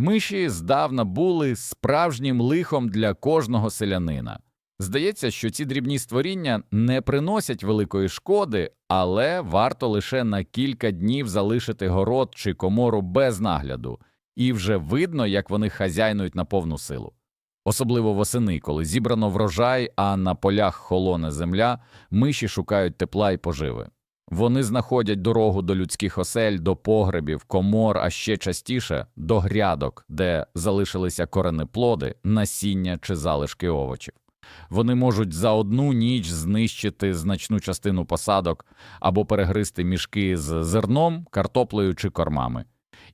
Миші здавна були справжнім лихом для кожного селянина. Здається, що ці дрібні створіння не приносять великої шкоди, але варто лише на кілька днів залишити город чи комору без нагляду, і вже видно, як вони хазяйнують на повну силу. Особливо восени, коли зібрано врожай, а на полях холоне земля, миші шукають тепла і поживи. Вони знаходять дорогу до людських осель, до погребів, комор, а ще частіше до грядок, де залишилися коренеплоди, насіння чи залишки овочів. Вони можуть за одну ніч знищити значну частину посадок або перегризти мішки з зерном, картоплею чи кормами.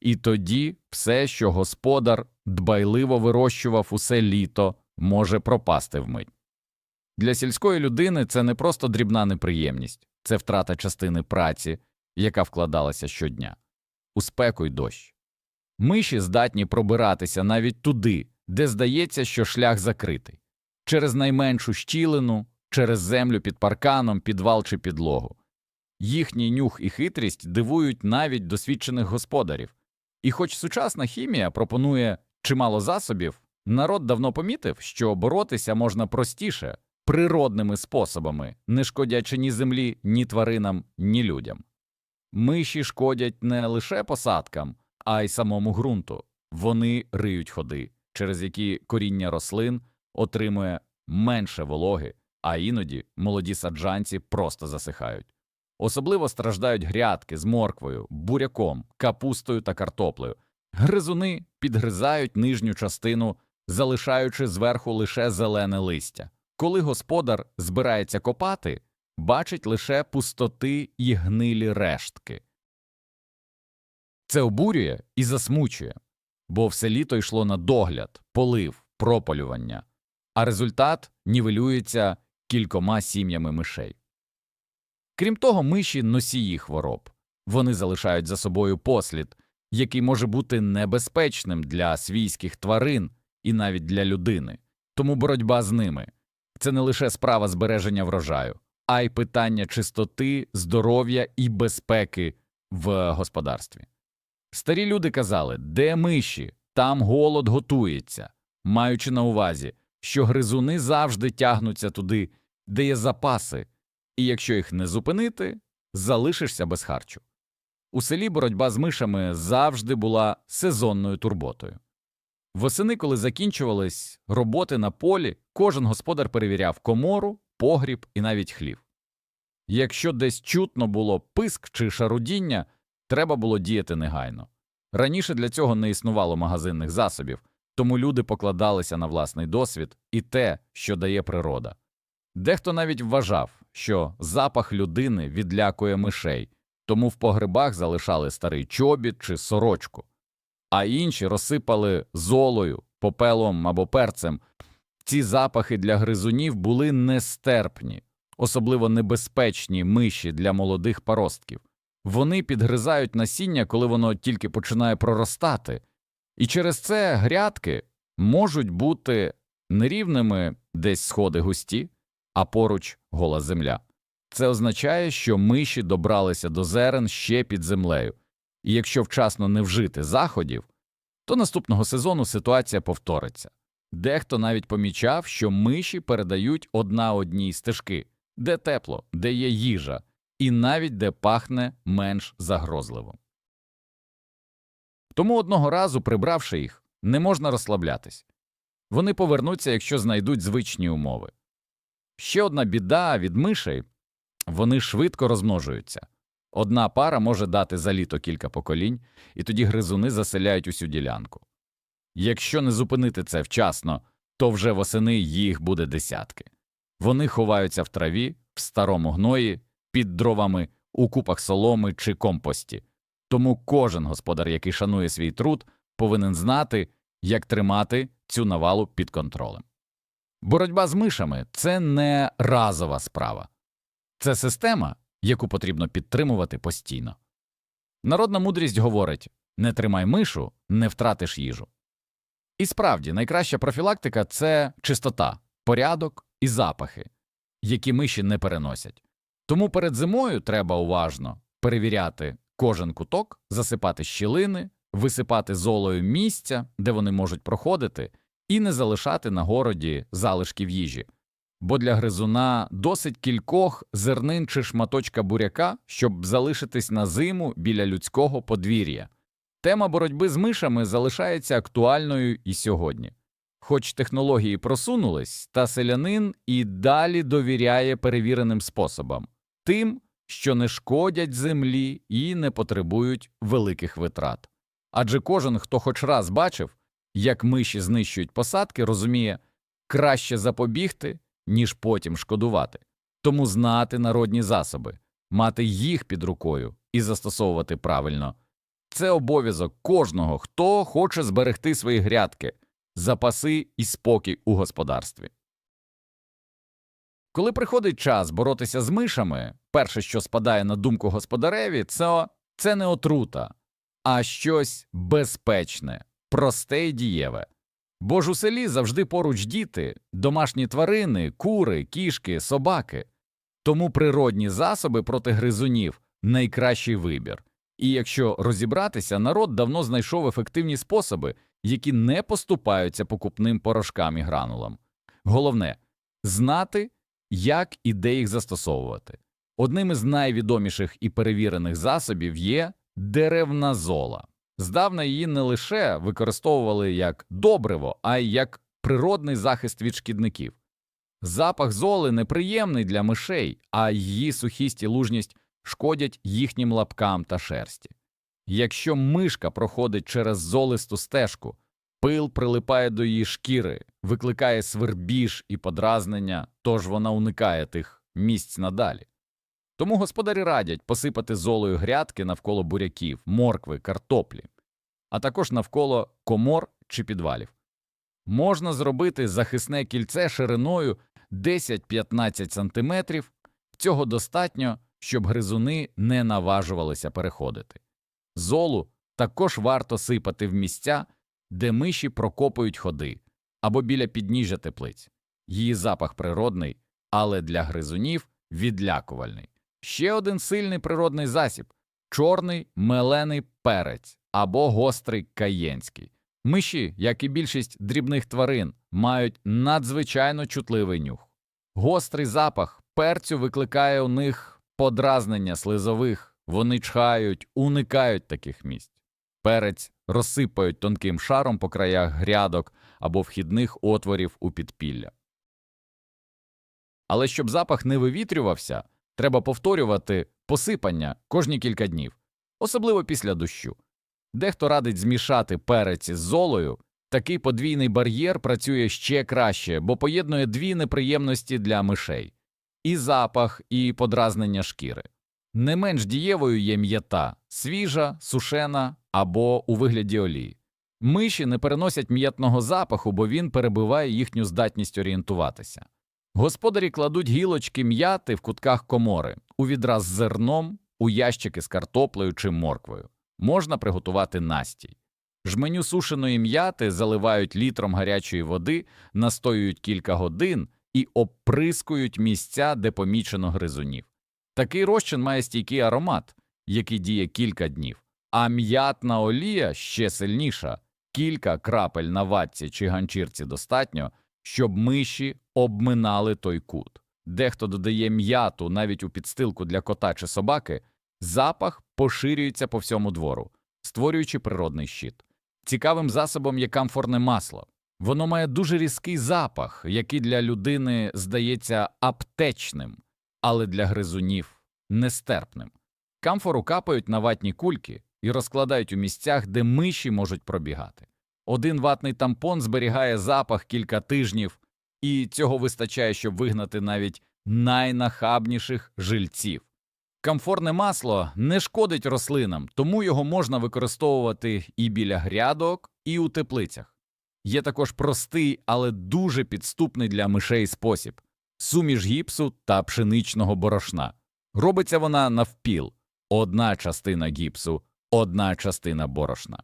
І тоді все, що господар дбайливо вирощував усе літо, може пропасти вмить. Для сільської людини це не просто дрібна неприємність, це втрата частини праці, яка вкладалася щодня, у спеку й дощ. Миші здатні пробиратися навіть туди, де здається, що шлях закритий, через найменшу щілину, через землю під парканом, підвал чи підлогу. Їхній нюх і хитрість дивують навіть досвідчених господарів. І хоч сучасна хімія пропонує чимало засобів, народ давно помітив, що боротися можна простіше, природними способами, не шкодячи ні землі, ні тваринам, ні людям. Миші шкодять не лише посадкам, а й самому ґрунту. Вони риють ходи, через які коріння рослин отримує менше вологи, а іноді молоді саджанці просто засихають. Особливо страждають грядки з морквою, буряком, капустою та картоплею. Гризуни підгризають нижню частину, залишаючи зверху лише зелене листя. Коли господар збирається копати, бачить лише пустоти і гнилі рештки. Це обурює і засмучує, бо все літо йшло на догляд, полив, прополювання, а результат нівелюється кількома сім'ями мишей. Крім того, миші носії хвороб. Вони залишають за собою послід, який може бути небезпечним для свійських тварин і навіть для людини. Тому боротьба з ними це не лише справа збереження врожаю, а й питання чистоти, здоров'я і безпеки в господарстві. Старі люди казали, де миші, там голод готується, маючи на увазі, що гризуни завжди тягнуться туди, де є запаси, і якщо їх не зупинити, залишишся без харчу. У селі боротьба з мишами завжди була сезонною турботою. Восени, коли закінчувались роботи на полі, кожен господар перевіряв комору, погріб і навіть хлів. Якщо десь чутно було писк чи шарудіння, треба було діяти негайно. Раніше для цього не існувало магазинних засобів, тому люди покладалися на власний досвід і те, що дає природа. Дехто навіть вважав, що запах людини відлякує мишей, тому в погребах залишали старий чобіт чи сорочку, а інші розсипали золою, попелом або перцем. Ці запахи для гризунів були нестерпні, особливо небезпечні миші для молодих паростків. Вони підгризають насіння, коли воно тільки починає проростати, і через це грядки можуть бути нерівними десь сходи густі, а поруч гола земля. Це означає, що миші добралися до зерен ще під землею, і якщо вчасно не вжити заходів, то наступного сезону ситуація повториться. Дехто навіть помічав, що миші передають одна одній стежки, де тепло, де є їжа, і навіть де пахне менш загрозливо. Тому одного разу, прибравши їх, не можна розслаблятись. Вони повернуться, якщо знайдуть звичні умови. Ще одна біда від мишей вони швидко розмножуються. Одна пара може дати за літо кілька поколінь, і тоді гризуни заселяють усю ділянку. Якщо не зупинити це вчасно, то вже восени їх буде десятки. Вони ховаються в траві, в старому гної, під дровами, у купах соломи чи компості. Тому кожен господар, який шанує свій труд, повинен знати, як тримати цю навалу під контролем. Боротьба з мишами це не разова справа, це система, яку потрібно підтримувати постійно. Народна мудрість говорить не тримай мишу, не втратиш їжу. І справді найкраща профілактика це чистота, порядок і запахи, які миші не переносять. Тому перед зимою треба уважно перевіряти кожен куток, засипати щілини, висипати золою місця, де вони можуть проходити, і не залишати на городі залишків їжі. Бо для гризуна досить кількох зернин чи шматочка буряка, щоб залишитись на зиму біля людського подвір'я. Тема боротьби з мишами залишається актуальною і сьогодні. Хоч технології просунулись, та селянин і далі довіряє перевіреним способам тим, що не шкодять землі і не потребують великих витрат. Адже кожен, хто хоч раз бачив, як миші знищують посадки, розуміє краще запобігти, ніж потім шкодувати. Тому знати народні засоби, мати їх під рукою і застосовувати правильно це обов'язок кожного, хто хоче зберегти свої грядки, запаси і спокій у господарстві. Коли приходить час боротися з мишами, перше, що спадає на думку господареві, це, це не отрута, а щось безпечне, просте і дієве. Бо ж у селі завжди поруч діти, домашні тварини, кури, кішки, собаки. Тому природні засоби проти гризунів найкращий вибір. І якщо розібратися, народ давно знайшов ефективні способи, які не поступаються покупним порошкам і гранулам. Головне знати, як і де їх застосовувати. Одним із найвідоміших і перевірених засобів є деревна зола. Здавна її не лише використовували як добриво, а й як природний захист від шкідників. Запах золи неприємний для мишей, а її сухість і лужність шкодять їхнім лапкам та шерсті. Якщо мишка проходить через золисту стежку, пил прилипає до її шкіри, викликає свербіж і подразнення, тож вона уникає тих місць надалі. Тому господарі радять посипати золою грядки навколо буряків, моркви, картоплі, а також навколо комор чи підвалів. Можна зробити захисне кільце шириною 10-15 см, цього достатньо, щоб гризуни не наважувалися переходити. Золу також варто сипати в місця, де миші прокопують ходи або біля підніжжя теплиць. Її запах природний, але для гризунів відлякувальний. Ще один сильний природний засіб чорний мелений перець або гострий каєнський. Миші, як і більшість дрібних тварин, мають надзвичайно чутливий нюх. Гострий запах перцю викликає у них подразнення слизових, вони чхають, уникають таких місць. Перець розсипають тонким шаром по краях грядок або вхідних отворів у підпілля. Але щоб запах не вивітрювався, треба повторювати посипання кожні кілька днів, особливо після дощу. Дехто радить змішати перець із золою, такий подвійний бар'єр працює ще краще, бо поєднує дві неприємності для мишей і запах, і подразнення шкіри. Не менш дієвою є м'ята свіжа, сушена або у вигляді олії. Миші не переносять м'ятного запаху, бо він перебиває їхню здатність орієнтуватися. Господарі кладуть гілочки м'яти в кутках комори, у відра з зерном, у ящики з картоплею чи морквою. Можна приготувати настій. Жменю сушеної м'яти заливають літром гарячої води, настоюють кілька годин і оприскують місця, де помічено гризунів. Такий розчин має стійкий аромат, який діє кілька днів, а м'ятна олія ще сильніша, кілька крапель на ватці чи ганчірці достатньо, щоб миші обминали той кут. Дехто додає м'яту навіть у підстилку для кота чи собаки, запах поширюється по всьому двору, створюючи природний щит. Цікавим засобом є камфорне масло. Воно має дуже різкий запах, який для людини здається аптечним, але для гризунів нестерпним. Камфору капають на ватні кульки і розкладають у місцях, де миші можуть пробігати. Один ватний тампон зберігає запах кілька тижнів, і цього вистачає, щоб вигнати навіть найнахабніших жильців. Камфорне масло не шкодить рослинам, тому його можна використовувати і біля грядок, і у теплицях. Є також простий, але дуже підступний для мишей спосіб суміш гіпсу та пшеничного борошна. Робиться вона навпіл одна частина гіпсу, одна частина борошна.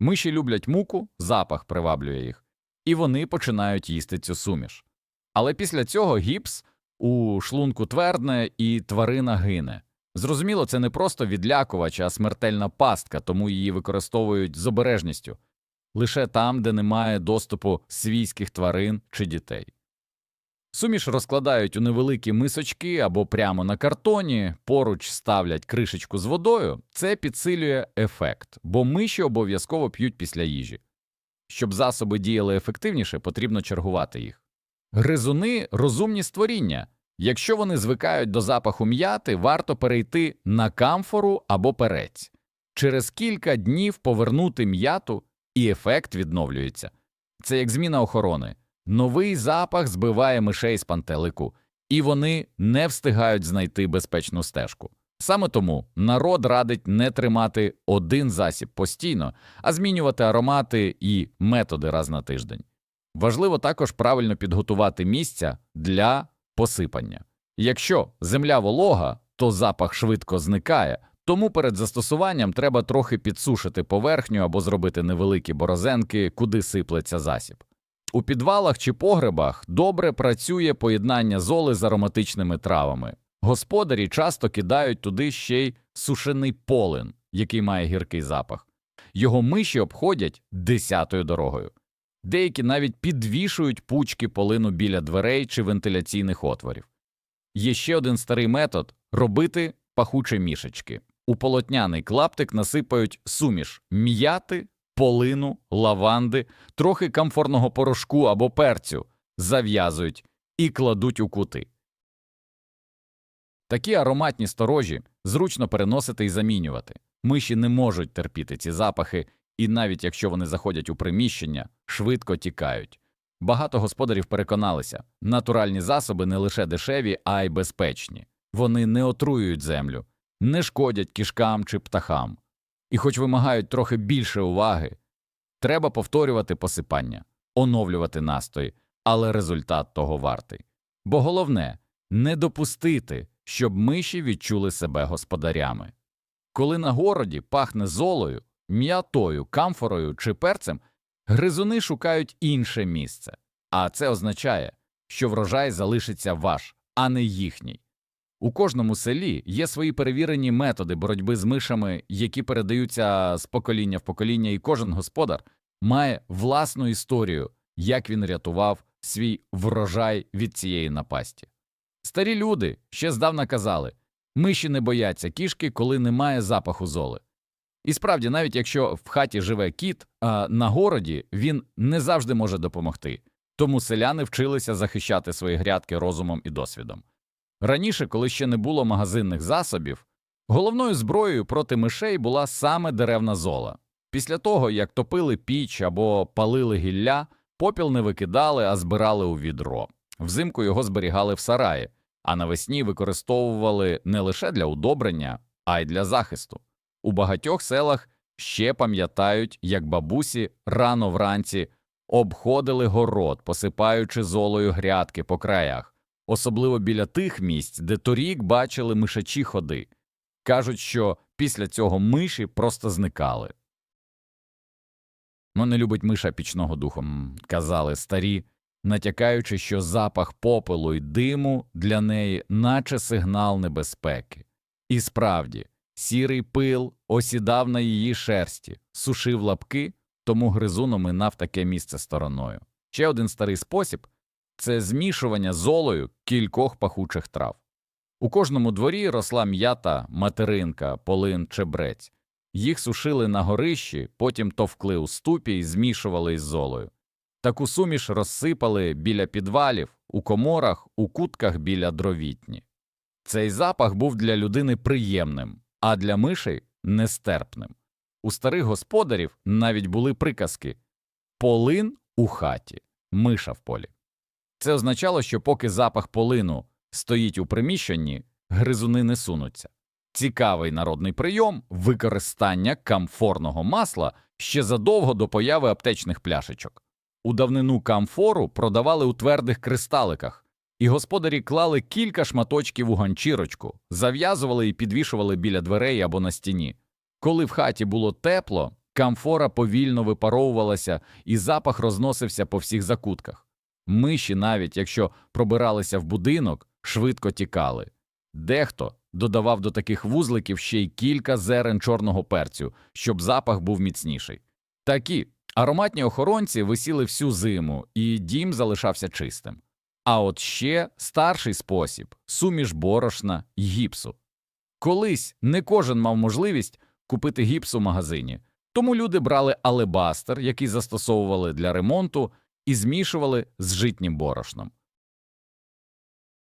Миші люблять муку, запах приваблює їх, і вони починають їсти цю суміш. Але після цього гіпс у шлунку твердне і тварина гине. Зрозуміло, це не просто відлякувач, а смертельна пастка, тому її використовують з обережністю лише там, де немає доступу свійських тварин чи дітей. Суміш розкладають у невеликі мисочки або прямо на картоні, поруч ставлять кришечку з водою. Це підсилює ефект, бо миші обов'язково п'ють після їжі. Щоб засоби діяли ефективніше, потрібно чергувати їх. Гризуни розумні створіння. Якщо вони звикають до запаху м'яти, варто перейти на камфору або перець. Через кілька днів повернути м'яту, і ефект відновлюється. Це як зміна охорони. Новий запах збиває мишей з пантелику, і вони не встигають знайти безпечну стежку. Саме тому народ радить не тримати один засіб постійно, а змінювати аромати і методи раз на тиждень. Важливо також правильно підготувати місця для посипання. Якщо земля волога, то запах швидко зникає, тому перед застосуванням треба трохи підсушити поверхню або зробити невеликі борозенки, куди сиплеться засіб. У підвалах чи погребах добре працює поєднання золи з ароматичними травами. Господарі часто кидають туди ще й сушений полин, який має гіркий запах. Його миші обходять десятою дорогою. Деякі навіть підвішують пучки полину біля дверей чи вентиляційних отворів. Є ще один старий метод робити пахучі мішечки. У полотняний клаптик насипають суміш м'яти, полину, лаванди, трохи камфорного порошку або перцю, зав'язують і кладуть у кути. Такі ароматні сторожі зручно переносити і замінювати. Миші не можуть терпіти ці запахи, і навіть якщо вони заходять у приміщення, швидко тікають. Багато господарів переконалися, натуральні засоби не лише дешеві, а й безпечні. Вони не отруюють землю, не шкодять кішкам чи птахам. І хоч вимагають трохи більше уваги, треба повторювати посипання, оновлювати настой, але результат того вартий. Бо головне не допустити, щоб миші відчули себе господарями. Коли на городі пахне золою, м'ятою, камфорою чи перцем, гризуни шукають інше місце, а це означає, що врожай залишиться ваш, а не їхній. У кожному селі є свої перевірені методи боротьби з мишами, які передаються з покоління в покоління, і кожен господар має власну історію, як він рятував свій врожай від цієї напасті. Старі люди ще здавна казали миші не бояться кішки, коли немає запаху золи. І справді, навіть якщо в хаті живе кіт, а на городі він не завжди може допомогти, тому селяни вчилися захищати свої грядки розумом і досвідом. Раніше, коли ще не було магазинних засобів, головною зброєю проти мишей була саме деревна зола. Після того, як топили піч або палили гілля, попіл не викидали, а збирали у відро. Взимку його зберігали в сараї, а навесні використовували не лише для удобрення, а й для захисту. У багатьох селах ще пам'ятають, як бабусі рано вранці обходили город, посипаючи золою грядки по краях, особливо біля тих місць, де торік бачили мишачі ходи. Кажуть, що після цього миші просто зникали. Ну, не любить миша пічного духу, м, казали старі, натякаючи, що запах попелу й диму для неї, наче сигнал небезпеки. І справді, сірий пил осідав на її шерсті, сушив лапки, тому гризун оминав таке місце стороною. Ще один старий спосіб це змішування золою кількох пахучих трав. У кожному дворі росла м'ята, материнка, полин, чебрець. Їх сушили на горищі, потім товкли у ступі і змішували із золою. Таку суміш розсипали біля підвалів, у коморах, у кутках біля дровітні. Цей запах був для людини приємним, а для мишей нестерпним. У старих господарів навіть були приказки полин у хаті, миша в полі. Це означало, що поки запах полину стоїть у приміщенні, гризуни не сунуться. Цікавий народний прийом використання камфорного масла ще задовго до появи аптечних пляшечок. У давнину камфору продавали у твердих кристаликах, і господарі клали кілька шматочків у ганчірочку, зав'язували і підвішували біля дверей або на стіні. Коли в хаті було тепло, камфора повільно випаровувалася, і запах розносився по всіх закутках. Миші, навіть якщо пробиралися в будинок, швидко тікали. Дехто додавав до таких вузликів ще й кілька зерен чорного перцю, щоб запах був міцніший. Такі ароматні охоронці висіли всю зиму, і дім залишався чистим. А от ще старший спосіб суміш борошна й гіпсу. Колись не кожен мав можливість купити гіпс у магазині, тому люди брали алебастер, який застосовували для ремонту, і змішували з житнім борошном.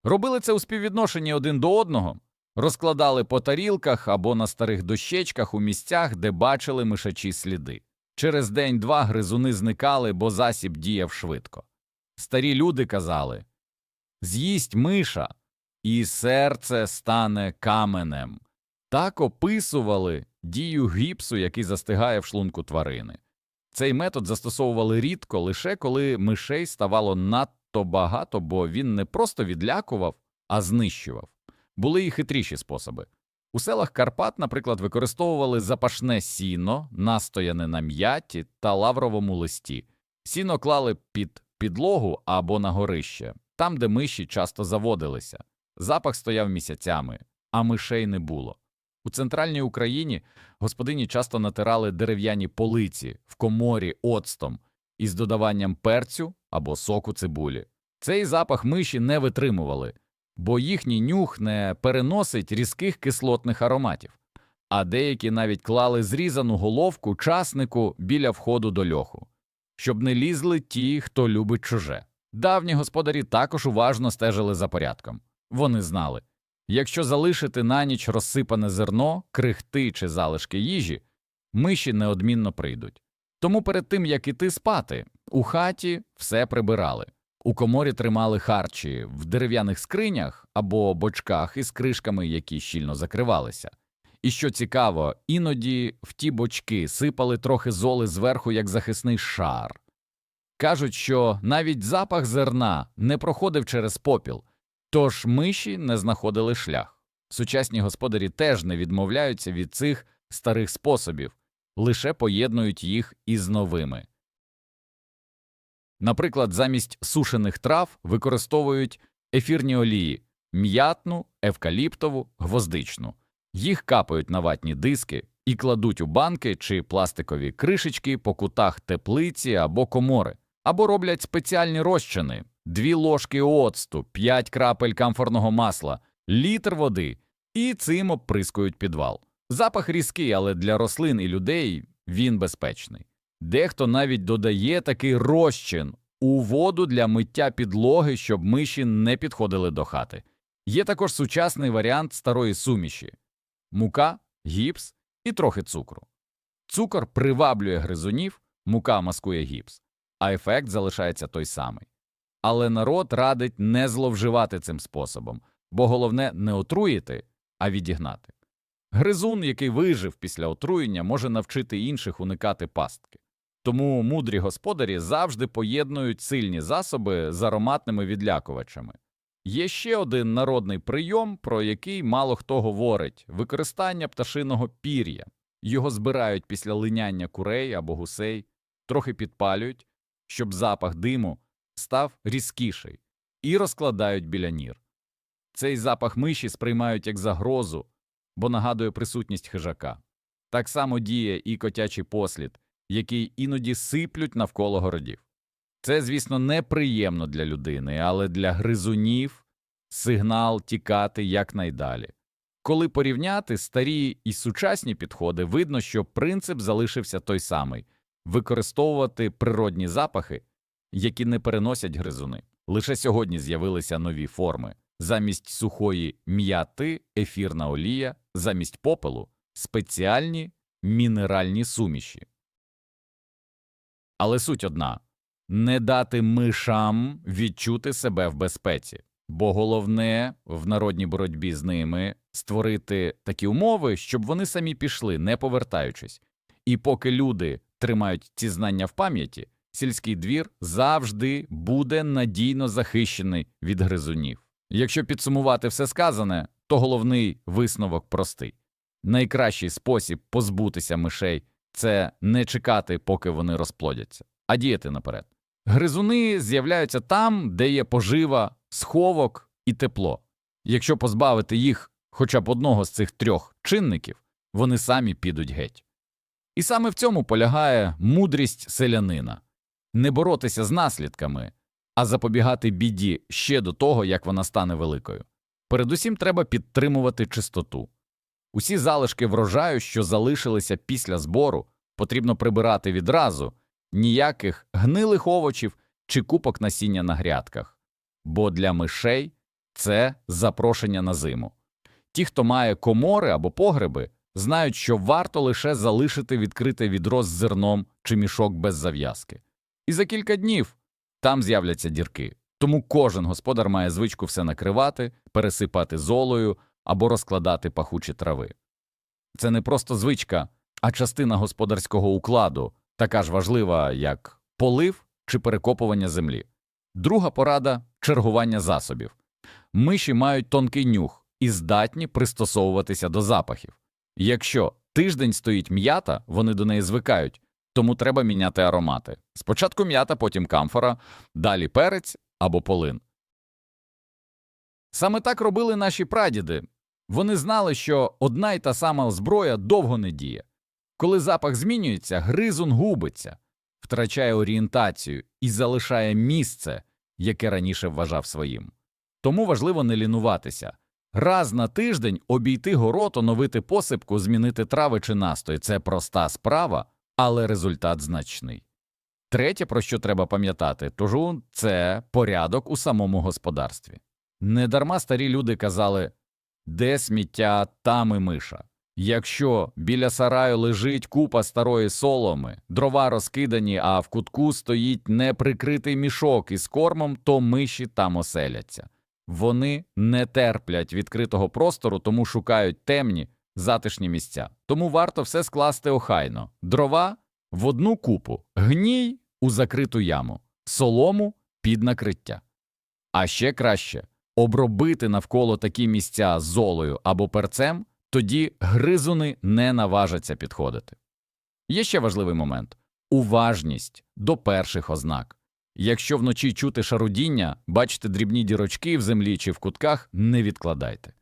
Робили це у співвідношенні один до одного, розкладали по тарілках або на старих дощечках у місцях, де бачили мишачі сліди. Через день-два гризуни зникали, бо засіб діяв швидко. Старі люди казали з'їсть миша, і серце стане каменем. Так описували дію гіпсу, який застигає в шлунку тварини. Цей метод застосовували рідко лише коли мишей ставало надто багато, бо він не просто відлякував, а знищував. Були і хитріші способи. У селах Карпат, наприклад, використовували запашне сіно, настояне на м'яті та лавровому листі. Сіно клали під підлогу або на горище, там, де миші часто заводилися. Запах стояв місяцями, а мишей не було. У центральній Україні господині часто натирали дерев'яні полиці в коморі оцтом із додаванням перцю або соку цибулі. Цей запах миші не витримували, бо їхній нюх не переносить різких кислотних ароматів, а деякі навіть клали зрізану головку часнику біля входу до льоху, щоб не лізли ті, хто любить чуже. Давні господарі також уважно стежили за порядком. Вони знали, якщо залишити на ніч розсипане зерно, крихти чи залишки їжі, миші неодмінно прийдуть. Тому перед тим, як іти спати, у хаті все прибирали. У коморі тримали харчі в дерев'яних скринях або бочках із кришками, які щільно закривалися. І що цікаво, іноді в ті бочки сипали трохи золи зверху як захисний шар. Кажуть, що навіть запах зерна не проходив через попіл, тож миші не знаходили шлях. Сучасні господарі теж не відмовляються від цих старих способів, лише поєднують їх із новими. Наприклад, замість сушених трав використовують ефірні олії м'ятну, евкаліптову, гвоздичну. Їх капають на ватні диски і кладуть у банки чи пластикові кришечки по кутах теплиці або комори, або роблять спеціальні розчини, дві ложки оцту, 5 крапель камфорного масла, літр води, і цим обприскують підвал. Запах різкий, але для рослин і людей він безпечний. Дехто навіть додає такий розчин у воду для миття підлоги, щоб миші не підходили до хати. Є також сучасний варіант старої суміші мука, гіпс і трохи цукру. Цукор приваблює гризунів, мука маскує гіпс, а ефект залишається той самий. Але народ радить не зловживати цим способом, бо головне не отруїти, а відігнати. Гризун, який вижив після отруєння, може навчити інших уникати пастки. Тому мудрі господарі завжди поєднують сильні засоби з ароматними відлякувачами. Є ще один народний прийом, про який мало хто говорить використання пташиного пір'я. Його збирають після линяння курей або гусей, трохи підпалюють, щоб запах диму став різкіший, і розкладають біля нір. Цей запах миші сприймають як загрозу, бо нагадує присутність хижака. Так само діє і котячий послід, який іноді сиплють навколо городів. Це, звісно, неприємно для людини, але для гризунів сигнал тікати якнайдалі. Коли порівняти старі і сучасні підходи, видно, що принцип залишився той самий використовувати природні запахи, які не переносять гризуни. Лише сьогодні з'явилися нові форми замість сухої м'яти, ефірна олія, замість попелу спеціальні мінеральні суміші. Але суть одна не дати мишам відчути себе в безпеці, бо головне в народній боротьбі з ними створити такі умови, щоб вони самі пішли, не повертаючись. І поки люди тримають ці знання в пам'яті, сільський двір завжди буде надійно захищений від гризунів. Якщо підсумувати все сказане, то головний висновок простий найкращий спосіб позбутися мишей це не чекати, поки вони розплодяться, а діяти наперед. Гризуни з'являються там, де є пожива, сховок і тепло. Якщо позбавити їх хоча б одного з цих трьох чинників, вони самі підуть геть. І саме в цьому полягає мудрість селянина не боротися з наслідками, а запобігати біді ще до того, як вона стане великою. Передусім треба підтримувати чистоту. Усі залишки врожаю, що залишилися після збору, потрібно прибирати відразу, ніяких гнилих овочів чи купок насіння на грядках, бо для мишей це запрошення на зиму. Ті, хто має комори або погреби, знають, що варто лише залишити відкрите відро з зерном чи мішок без зав'язки. І за кілька днів там з'являться дірки. Тому кожен господар має звичку все накривати, пересипати золою або розкладати пахучі трави. Це не просто звичка, а частина господарського укладу, така ж важлива, як полив чи перекопування землі. Друга порада чергування засобів. Миші мають тонкий нюх і здатні пристосовуватися до запахів. Якщо тиждень стоїть м'ята, вони до неї звикають, тому треба міняти аромати. Спочатку м'ята, потім камфора, далі перець або полин. Саме так робили наші прадіди. Вони знали, що одна й та сама зброя довго не діє. Коли запах змінюється, гризун губиться, втрачає орієнтацію і залишає місце, яке раніше вважав своїм. Тому важливо не лінуватися. Раз на тиждень обійти город, оновити посипку, змінити трави чи настой – це проста справа, але результат значний. Третє, про що треба пам'ятати, тожу це порядок у самому господарстві. Недарма старі люди казали де сміття, там і миша. Якщо біля сараю лежить купа старої соломи, дрова розкидані, а в кутку стоїть неприкритий мішок із кормом, то миші там оселяться. Вони не терплять відкритого простору, тому шукають темні, затишні місця. Тому варто все скласти охайно: дрова в одну купу, гній у закриту яму, солому під накриття. А ще краще обробити навколо такі місця золою або перцем, тоді гризуни не наважаться підходити. Є ще важливий момент уважність до перших ознак. Якщо вночі чути шарудіння, бачите дрібні дірочки в землі чи в кутках, не відкладайте.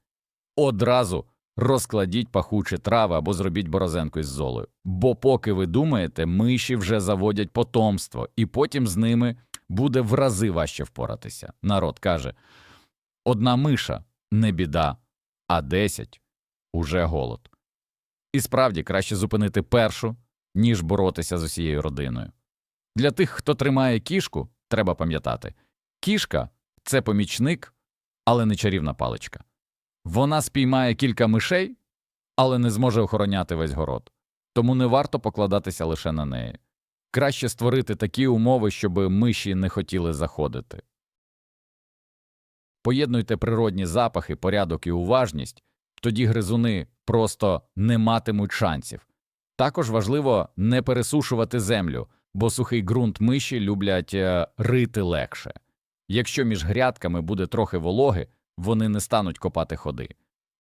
Одразу розкладіть пахучі трави або зробіть борозенку із золою. Бо поки ви думаєте, миші вже заводять потомство, і потім з ними буде в рази важче впоратися. Народ каже одна миша не біда, а десять уже голод. І справді краще зупинити першу, ніж боротися з усією родиною. Для тих, хто тримає кішку, треба пам'ятати кішка це помічник, але не чарівна паличка. Вона спіймає кілька мишей, але не зможе охороняти весь город, тому не варто покладатися лише на неї. Краще створити такі умови, щоб миші не хотіли заходити. Поєднуйте природні запахи, порядок і уважність, тоді гризуни просто не матимуть шансів. Також важливо не пересушувати землю, бо сухий ґрунт миші люблять е, рити легше. Якщо між грядками буде трохи вологи, вони не стануть копати ходи.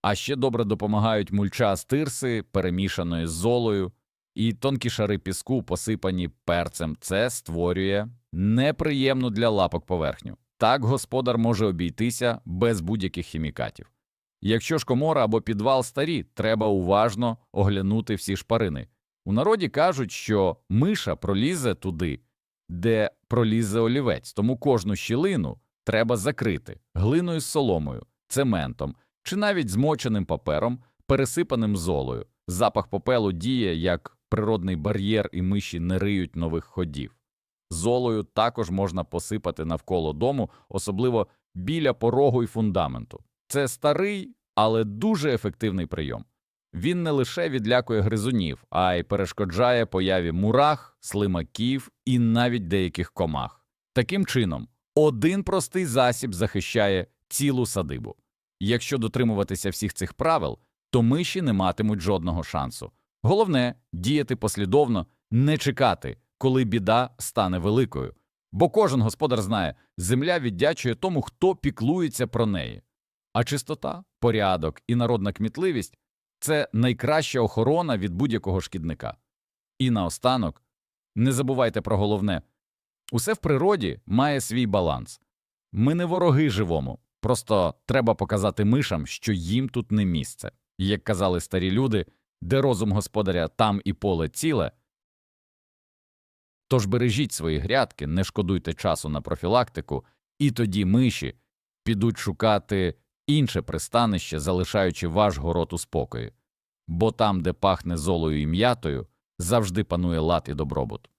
А ще добре допомагають мульча з тирси, перемішаної з золою, і тонкі шари піску, посипані перцем, це створює неприємну для лапок поверхню. Так господар може обійтися без будь-яких хімікатів. Якщо ж комора або підвал старі, треба уважно оглянути всі шпарини. У народі кажуть, що миша пролізе туди, де пролізе олівець, тому кожну щілину треба закрити глиною з соломою, цементом чи навіть змоченим папером, пересипаним золою. Запах попелу діє як природний бар'єр, і миші не риють нових ходів. Золою також можна посипати навколо дому, особливо біля порогу і фундаменту. Це старий, але дуже ефективний прийом. Він не лише відлякує гризунів, а й перешкоджає появі мурах, слимаків і навіть деяких комах. Таким чином, один простий засіб захищає цілу садибу. Якщо дотримуватися всіх цих правил, то миші не матимуть жодного шансу. Головне діяти послідовно, не чекати, коли біда стане великою. Бо кожен господар знає, земля віддячує тому, хто піклується про неї. А чистота, порядок і народна кмітливість це найкраща охорона від будь-якого шкідника. І наостанок не забувайте про головне усе в природі має свій баланс. Ми не вороги живому, Просто треба показати мишам, що їм тут не місце. Як казали старі люди, де розум господаря, там і поле ціле. Тож бережіть свої грядки, не шкодуйте часу на профілактику, і тоді миші підуть шукати інше пристанище, залишаючи ваш город у спокої. Бо там, де пахне золою і м'ятою, завжди панує лад і добробут.